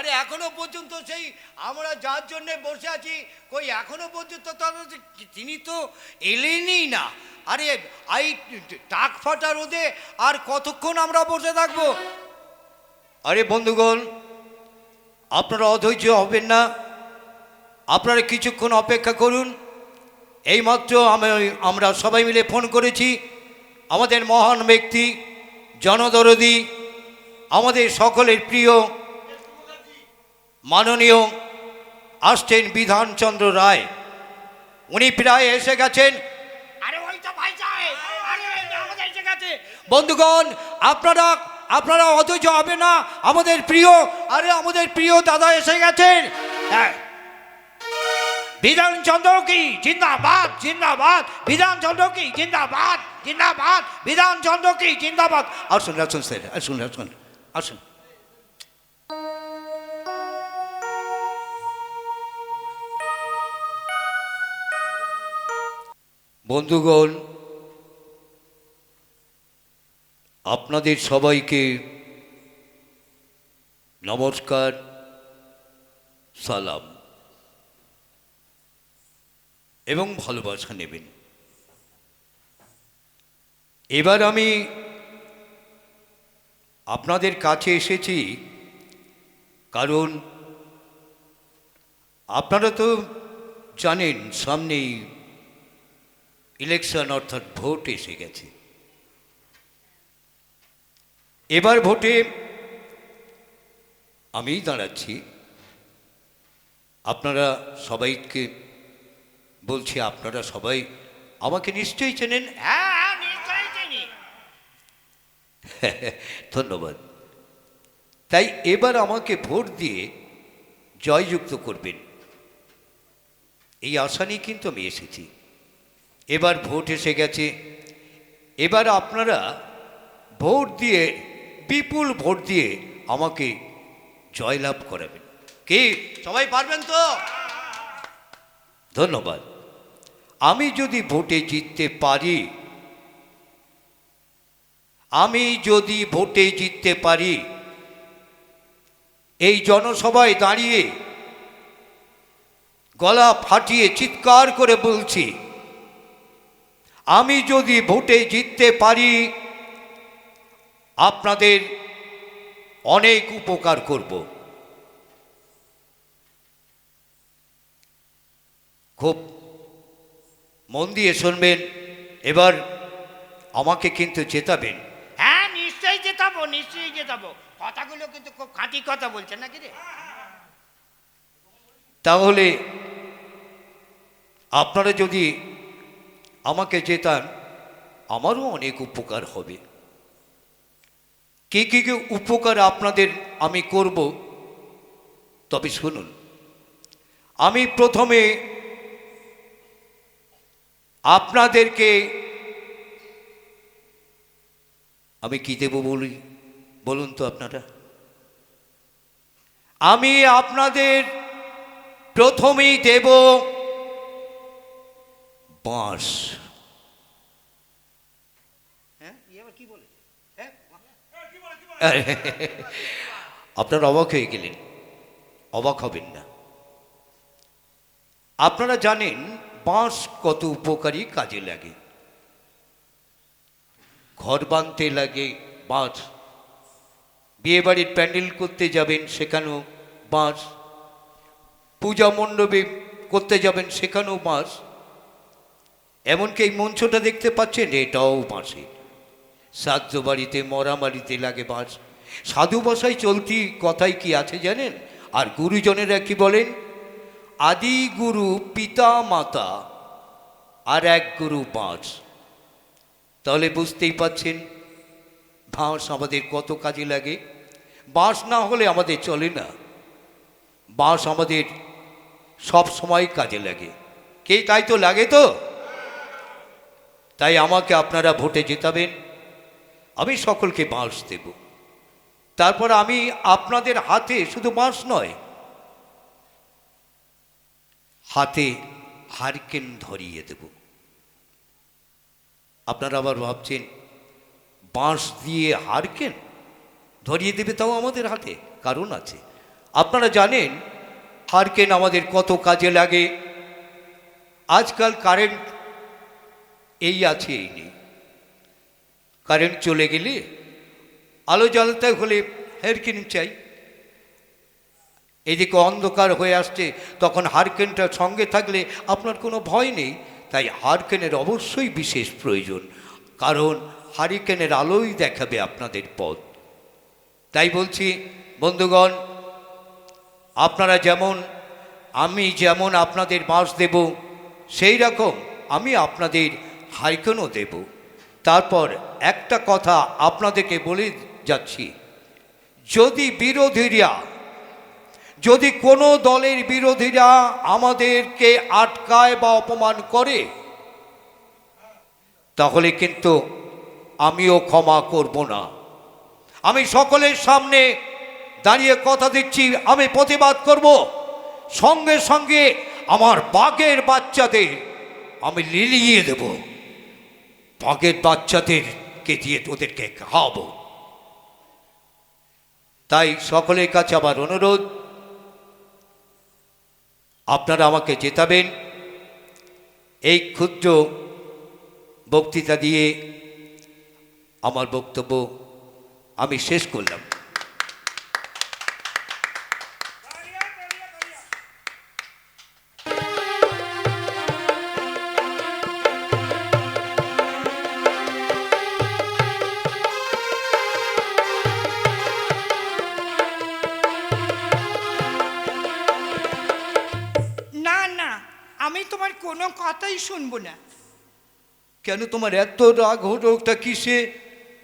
আরে, এখনও পর্যন্ত সেই আমরা যার জন্যে বসে আছি, কই এখনও পর্যন্ত তারা তিনি তো এলেনই না। আরে, আই, টাক ফাটা রোদে আর কতক্ষণ আমরা বসে থাকব? আরে, বন্ধুগণ, আপনারা অধৈর্য হবেন না। আপনারা কিছুক্ষণ অপেক্ষা করুন। এইমাত্র আমি, আমরা সবাই মিলে ফোন করেছি। আমাদের মহান ব্যক্তি, জনদরদি, আমাদের সকলের প্রিয় মাননীয় আসছেন বিধানচন্দ্র রায়। উনি প্রায় এসে গেছেন। বন্ধুগণ আপনারা আপনারা অধৈর্য হবে না। আমাদের প্রিয় আরে আমাদের প্রিয় দাদা এসে গেছেন। হ্যাঁ। বিধানচন্দ্র কি? জিন্দাবাদ জিন্দাবাদ। বিধানচন্দ্র কি? জিন্দাবাদ জিন্দাবাদ। বিধানচন্দ্র কি? জিন্দাবাদ। আসুন আসুন স্যার আসুন আসুন আসুন বন্ধুগণ, আপনাদের সবাইকে নমস্কার, সালাম এবং ভালোবাসা নেবেন। এবার আমি আপনাদের কাছে এসেছি, কারণ আপনারা তো জানেন, সামনেই ইলেকশন অর্থাৎ ভোট এসে গেছে এবার ভোটে আমিই দাঁড়াচ্ছি। আপনারা সবাইকে বলছি আপনারা সবাই আমাকে নিশ্চয়ই চেনেন? হ্যাঁ, ধন্যবাদ। তাই এবার আমাকে ভোট দিয়ে জয়যুক্ত করবেন। এই আশা নিয়ে কিন্তু আমি এসেছি। এবার ভোট এসে গেছে। এবার আপনারা ভোট দিয়ে, বিপুল ভোট দিয়ে আমাকে জয়লাভ করাবেন। কি? সবাই পারবেন তো? ধন্যবাদ। আমি যদি ভোটে জিততে পারি, আমি যদি ভোটে জিততে পারি, এই জনসভায় দাঁড়িয়ে গলা ফাটিয়ে চিৎকার করে বলছি আমি যদি ভোটে জিততে পারি আপনাদের অনেক উপকার করব। খুব মন দিয়ে শুনবেন এবার আমাকে কিন্তু জেতাবেন হ্যাঁ নিশ্চয়ই জেতাবো নিশ্চয়ই জেতাবো কথাগুলো কিন্তু খুব খাঁটি কথা বলছেন নাকি রে? তাহলে আপনারা যদি আমাকে জেতান, আমারও অনেক উপকার হবে। কী কী কী উপকার আপনাদের আমি করব? তবে শুনুন, আমি প্রথমে আপনাদেরকে আমি কি দেব বলি? বলুন তো আপনারা। আমি আপনাদের প্রথমেই দেব বাঁশ হ্যাঁ? বলে? হ্যাঁ? আপনারা অবাক হয়ে গেলেন। অবাক হবেন না। আপনারা জানেন বাঁশ কত উপকারী কাজে লাগে। ঘর বাঁধতে লাগে বাঁশ বিয়ে বাড়ির প্যান্ডেল করতে যাবেন সেখানেও বাঁশ পূজা মণ্ডপে করতে যাবেন সেখানেও বাঁশ এমনকি এই মঞ্চটা দেখতে পাচ্ছেন, এটাও বাঁশে। শ্রাদ্ধ বাড়িতে, মরা বাড়িতে লাগে বাঁশ। সাধু ভাষায় চলতি কথাই কি আছে জানেন? আর গুরুজনেরা কি বলেন? আদি গুরু পিতা মাতা, আর এক গুরু বাঁশ। তাহলে বুঝতেই পাচ্ছেন, বাঁশ আমাদের কত কাজে লাগে। বাঁশ না হলে আমাদের চলে না। বাঁশ আমাদের সব সময় কাজে লাগে। কে তাই তো লাগে তো? তাই আমাকে আপনারা ভোটে জেতাবেন। আমি সকলকে বাঁশ দেব। তারপর আমি আপনাদের হাতে শুধু বাঁশ নয়, হাতে হারকেন ধরিয়ে দেব। আপনারা আবার ভাবছেন, বাঁশ দিয়ে হারকেন ধরিয়ে দেবে তাও আমাদের হাতে? কারণ আছে। আপনারা জানেন, হারকেন আমাদের কত কাজে লাগে। আজকাল কারেন্ট এই আছে এই নেই। কারেন্ট চলে গেলে আলো জ্বালাতে হলে হারকেন চাই? এদিকে অন্ধকার হয়ে আসছে, তখন হারকেনটা সঙ্গে থাকলে আপনার কোনো ভয় নেই। তাই হারকেনের অবশ্যই বিশেষ প্রয়োজন, কারণ হারিকেনের আলোই দেখাবে আপনাদের পথ। তাই বলছি, বন্ধুগণ, আপনারা যেমন, আমি যেমন আপনাদের বাঁশ দেব, সেই রকম আমি আপনাদের হাইকেনও দেব। তারপর একটা কথা আপনাদেরকে বলে যাচ্ছি। যদি বিরোধীরা, যদি কোনো দলের বিরোধীরা আমাদেরকে আটকায় বা অপমান করে, তাহলে কিন্তু আমিও ক্ষমা করব না। আমি সকলের সামনে দাঁড়িয়ে কথা দিচ্ছি, আমি প্রতিবাদ করব। সঙ্গে সঙ্গে আমার বাঘের বাচ্চাদের আমি লিলিয়ে দেব। বাঘের বাচ্চাদেরকে দিয়ে ওদেরকে খাওয়াবো? তাই সকলের কাছে আমার অনুরোধ, আপনারা আমাকে জেতাবেন। এই ক্ষুদ্র বক্তৃতা দিয়ে আমার বক্তব্য আমি শেষ করলাম। কেন তোমার এত রাগ হরকটা কিসে?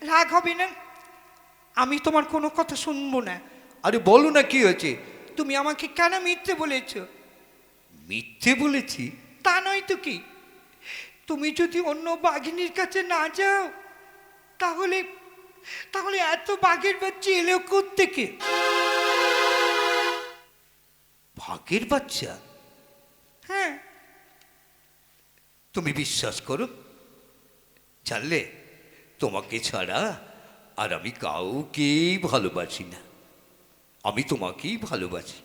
রাগ হবে না। আমি তোমার কোনো কথা শুনব না। আরে বলো না কি হয়েছে? তুমি আমাকে কেন মিথ্যে বলেছ? মিথ্যে বলেছি? তা নয় তো কি? তুমি যদি অন্য বাঘিনীর কাছে না যাও তাহলে তাহলে এত বাঘের বাচ্চা এলো থেকে ভাগের বাচ্চা? হ্যাঁ। তুমি বিশ্বাস করো? জানলে তোমাকে ছাড়া আর আমি কাউকেই ভালোবাসি না। আমি তোমাকেই ভালোবাসি।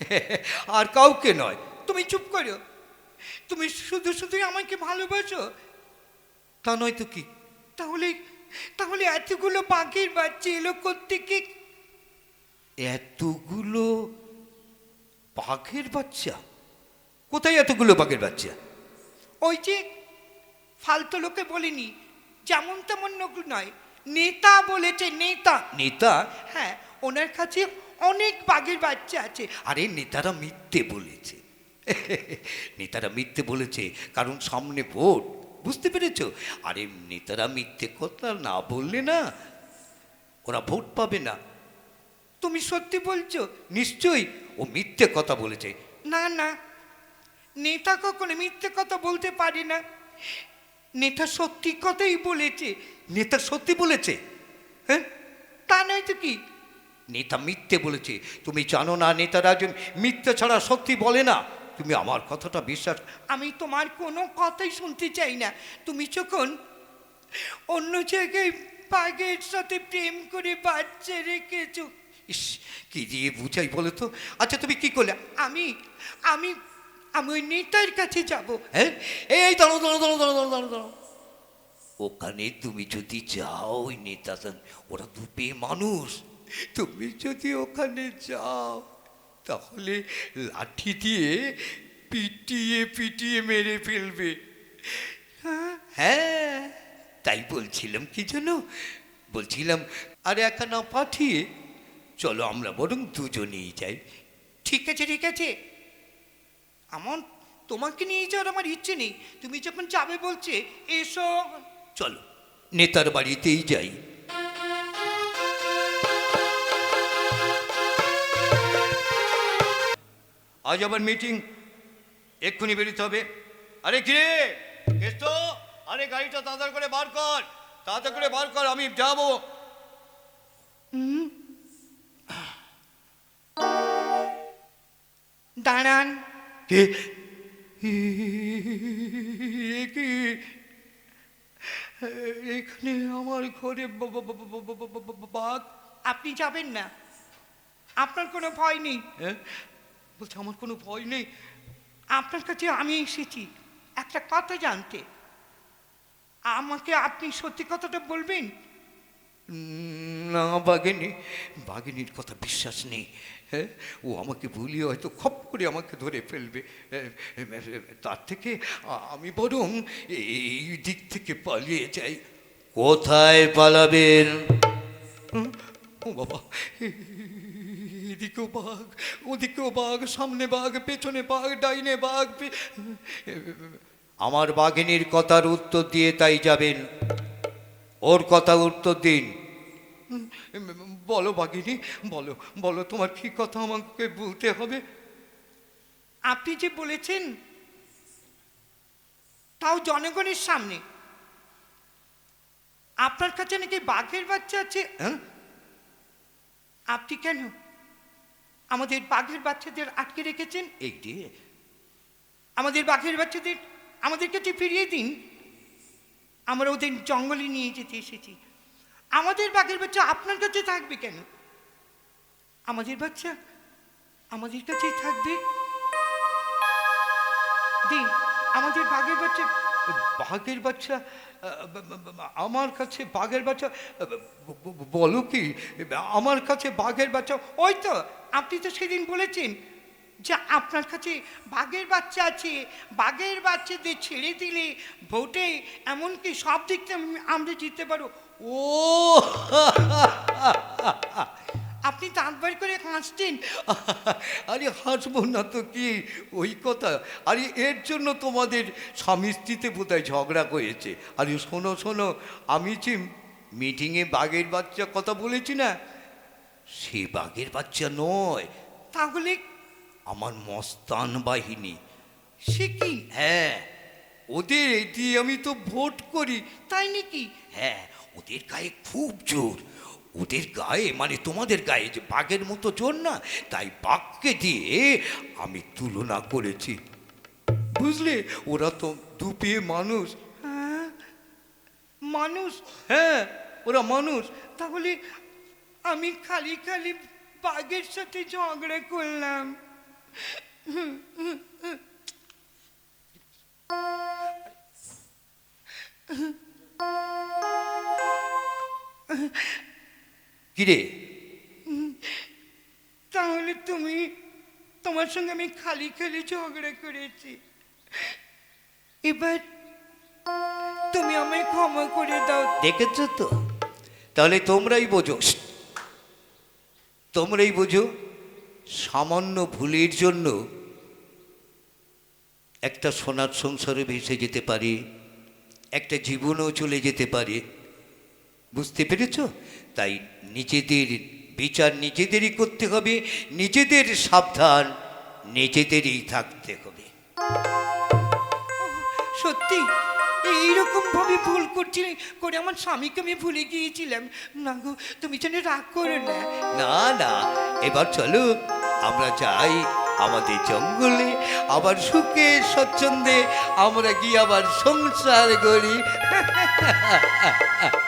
আর কাউকে নয়, তুমি চুপ করো। তুমি শুধু শুধুই আমাকে ভালোবাসো। তা নয় তো কি? তাহলে তাহলে এতগুলো বাঘের বাচ্চা এলো থেকে এতগুলো বাঘের বাচ্চা? কোথায় এতগুলো বাঘের বাচ্চা? ওই যে ফালতু লোকে বলিনি যেমন তেমন লোক নয় নেতা বলেছে নেতা। নেতা? হ্যাঁ ওনার কাছে অনেক বাঘের বাচ্চা আছে। আরে নেতারা মিথ্যে বলেছে। নেতারা মিথ্যে বলেছে কারণ সামনে ভোট বুঝতে পেরেছ? আরে নেতারা মিথ্যে কথা না বললে না ওরা ভোট পাবে না। তুমি সত্যি বলছো? নিশ্চয়ই ও মিথ্যে কথা বলেছে। না না নেতা কখনো মিথ্যে কথা বলতে পারি না। নেতা সত্যি কথাই বলেছে। নেতা সত্যি বলেছে? হ্যাঁ? তা নয় তো কি? নেতা মিথ্যে বলেছে। তুমি জানো না নেতারা যে মিথ্যে ছাড়া সত্যি বলে না। তুমি আমার কথাটা বিশ্বাস আমি তোমার কোনো কথাই শুনতে চাই না। তুমি যখন অন্য জায়গায় বাঘের সাথে প্রেম করে বাচ্চা রেখেছো ইস কি দিয়ে বুঝাই বলো তো? আচ্ছা তুমি কি করলে? আমি আমি আমি ওই নেতার কাছে যাব। হ্যাঁ? এই দাঁড়ো দাঁড়ো দাঁড়ো দাঁড়ো দাঁড়ো দাঁড়ো দাঁড়ো ওখানে তুমি যদি যাও ওই নেতা ওরা দুপে মানুষ। তুমি যদি ওখানে যাও তাহলে লাঠি দিয়ে পিটিয়ে পিটিয়ে মেরে ফেলবে। হ্যাঁ? হ্যাঁ। তাই বলছিলাম কি জানো বলছিলাম আর একা না পাঠিয়ে চলো আমরা বরং দুজনেই যাই। ঠিক আছে ঠিক আছে। আমার তোমাকে নিয়ে যাওয়ার আমার ইচ্ছে নেই। তুমি যখন যাবে বলছে এসো। চলো নেতার বাড়িতেই যাই। আজ আবার মিটিং এক্ষুনি বেরোতে হবে। আরে কিরে তো আরে গাড়িটা তাড়াতাড়ি করে বার কর। তাড়াতাড়ি করে বার কর আমি যাব। দাঁড়ান। কে কি এখানে আমার ঘরে বাঘ। আপনি যাবেন না। আপনার কোনো ভয় নেই। বলছে আমার কোনো ভয় নেই। আপনার কাছে আমি এসেছি। একটা কথা জানতে। আমাকে আপনি সত্যি কথাটা বলবেন? না বাঘিনী। বাঘিনীর কথা বিশ্বাস নেই। ও আমাকে ভুলিয়ে হয়তো খপ করে আমাকে ধরে ফেলবে। তার থেকে আমি বরং এই দিক থেকে পালিয়ে যাই। কোথায় পালাবেন? ও বাবা এদিকেও বাঘ ওদিকেও বাঘ সামনে বাঘ পেছনে বাঘ ডাইনে বাঘ আমার বাঘিনীর কথার উত্তর দিয়ে তাই যাবেন। ওর কথা উত্তর দিন। বলো বাঘিনী বলো বলো তোমার কি কথা আমাকে বলতে হবে? আপনি যে বলেছেন তাও জনগণের সামনে। আপনার কাছে নাকি বাঘের বাচ্চা আছে? হ্যাঁ? আপনি কেন আমাদের বাঘের বাচ্চাদের আটকে রেখেছেন? এই দিয়ে আমাদের বাঘের বাচ্চাদের আমাদের কাছে ফিরিয়ে দিন। আমরা ওদের জঙ্গলে নিয়ে যেতে এসেছি। আমাদের বাঘের বাচ্চা আপনার কাছে থাকবে কেন? আমাদের বাচ্চা আমাদের কাছেই থাকবে। দি আমাদের বাঘের বাচ্চা বাঘের বাচ্চা আমার কাছে বাঘের বাচ্চা বলো কি আমার কাছে বাঘের বাচ্চা ওই তো। আপনি তো সেদিন বলেছেন যে আপনার কাছে বাঘের বাচ্চা আছে বাঘের বাচ্চাদের ছেড়ে দিলে ভোটে এমনকি সব দিক থেকে আমরা জিততে পারো ও! আপনি দাঁত বার করে হাসছেন। আরে হাসবো না তো কি? ওই কথা। আরে এর জন্য তোমাদের স্বামী স্ত্রীতে বোধহয় ঝগড়া হয়েছে আরে শোনো শোনো আমি যে মিটিংয়ে বাঘের বাচ্চা কথা বলেছি না সে বাঘের বাচ্চা নয়। তাহলে আমার মস্তান বাহিনী। সে কি? হ্যাঁ ওদের দিয়ে আমি তো ভোট করি, তাই নাকি? হ্যাঁ ওদের গায়ে খুব জোর। ওদের গায়ে মানে তোমাদের গায়ে, যে বাঘের মতো জোর না, তাই বাঘকে দিয়ে আমি তুলনা করেছি। বুঝলে? ওরা তো দুপিয়ে মানুষ। হ্যাঁ? মানুষ? হ্যাঁ ওরা মানুষ। তাহলে আমি খালি খালি বাঘের সাথে ঝগড়া করলাম। কিরে? তাহলে তুমি তোমার সঙ্গে আমি খালি খালি ঝগড়া করেছি। এবার তুমি আমায় ক্ষমা করে দাও। দেখেছ তো? তাহলে তোমরাই বোঝো। তোমরাই বোঝো সামান্য ভুলের জন্য একটা সোনার সংসারে ভেসে যেতে পারে, একটা জীবনও চলে যেতে পারে। বুঝতে পেরেছ? তাই নিজেদের বিচার নিজেদেরই করতে হবে, নিজেদের সাবধান নিজেদেরই থাকতে হবে। সত্যি? এইরকম ভাবে ভুল করছিলে, করে আমার স্বামীকে আমি ভুলে গিয়েছিলাম। না গো, তুমি যেন রাগ করো না। না না, এবার চলো, আমরা যাই আমাদের জঙ্গলে, আবার সুখে স্বচ্ছন্দে আমরা গিয়ে আবার সংসার করি।